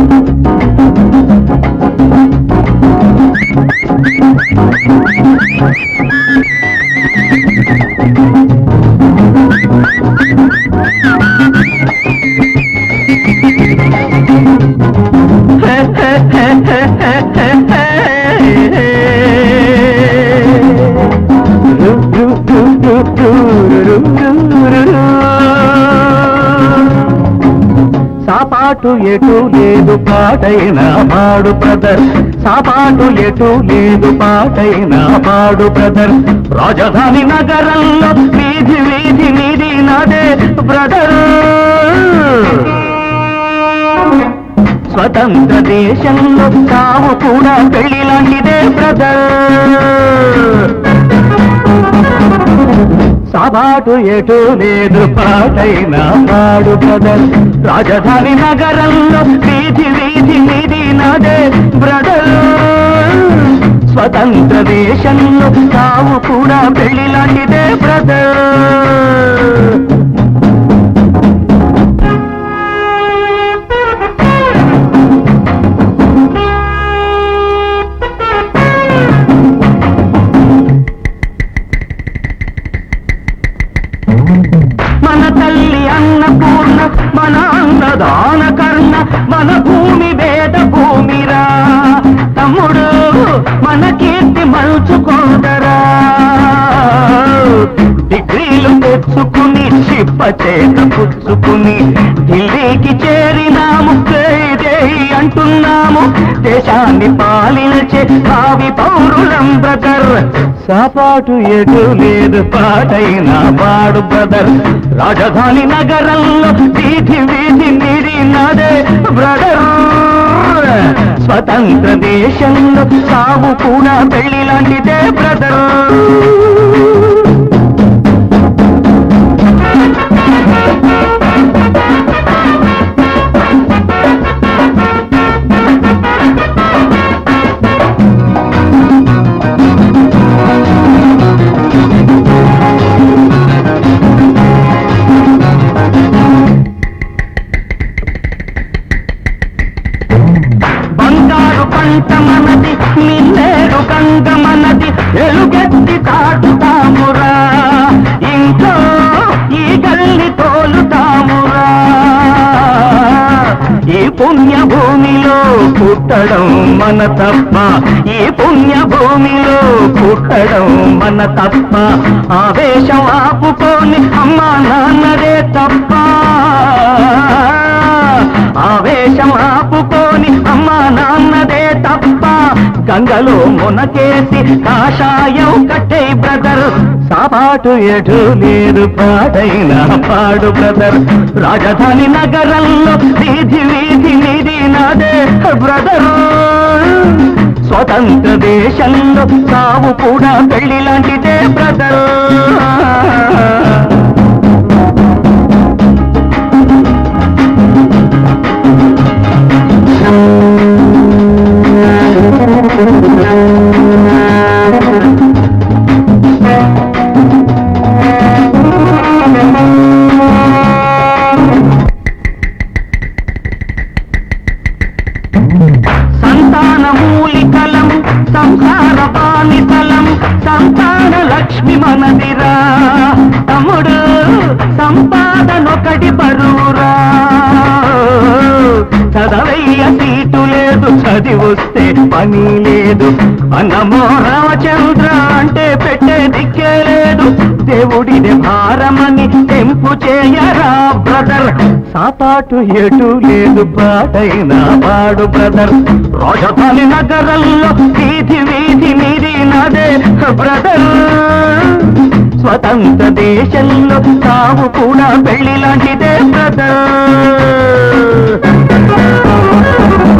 Thank you. సాపాటు ఎటు లేదు పాటైన పాడు బ్రదర్. సాపాటు ఎటు లేదు పాటైన పాడు బ్రదర్. రాజధాని నగరంలో వీధి వీధి నీది నాదే బ్రదర్. స్వతంత్ర దేశంలో తాము కూడా పెళ్ళి లాంటిదే బ్రదర్. సాబాటు ఎటు లేదు పాటైన పాడు బ్రదర్ రాజధాని నగరంలో వీధి వీధి వీధి నాదే బ్రదర్. స్వతంత్ర దేశంలో తావు కూడా పెళ్ళి లాంటిదే బ్రదర్. మన భూమి వేద భూమిరా. తమ్ముడు మన కీర్తి మలుచుకోదరా. డిగ్రీలు తెచ్చుకుని చిప్ప చేత పుచ్చుకుని ఢిల్లీకి చేరి అంటున్నాము దేశాన్ని పాలించే భావి పౌరులం బ్రదర్. సాపాటు ఎటు లేదు పాటైన పాడు బ్రదర్. రాజధాని నగరంలో వీధి వీధి నీది నాదే బ్రదర్. స్వతంత్ర దేశంలో సాగు కూడా పెళ్ళి లాంటిదే బ్రదర్. పంట మనది మనది ఎలుగెత్తి తాటుతామురా ఇంట్లో ఈ గల్లి తోలుతామురా. ఈ పుణ్యభూమిలో పుట్టడం మన తప్ప ఈ పుణ్యభూమిలో పుట్టడం మన తప్ప. ఆవేశం ఆపుకొని అమ్మా నాన్నదే తప్ప. గంగలో మునకేసి కాషాయం కట్టే బ్రదర్. సాపాటు ఎటు లేదు పాడైన పాడు బ్రదర్. రాజధాని నగరంలో వీధి వీధి నిధి నాదే బ్రదర్. స్వతంత్ర దేశంలో సావు కూడా పెళ్ళి లాంటిదే బ్రదర్. లక్ష్మి మనదిరా? తమ్ముడు సంపాదనొకటి బరువురా. చదవయ్య సీటు లేదు చదివొస్తే పని లేదు. అన్నమో రామచంద్ర అంటే పెట్టే దిక్కే లేదు. దేవుడిది భారమని తెంపు చేయరా బ్రదర్ సాపాటు ఎటు లేదు పాటైన పాడు బ్రదర్ రాజధాని నగరంలో వీధి వీధి నీది నదే బ్రదర్ స్వతంత్ర దేశంలో తావు కూడా పెళ్ళి లాంటిదే బ్రదర్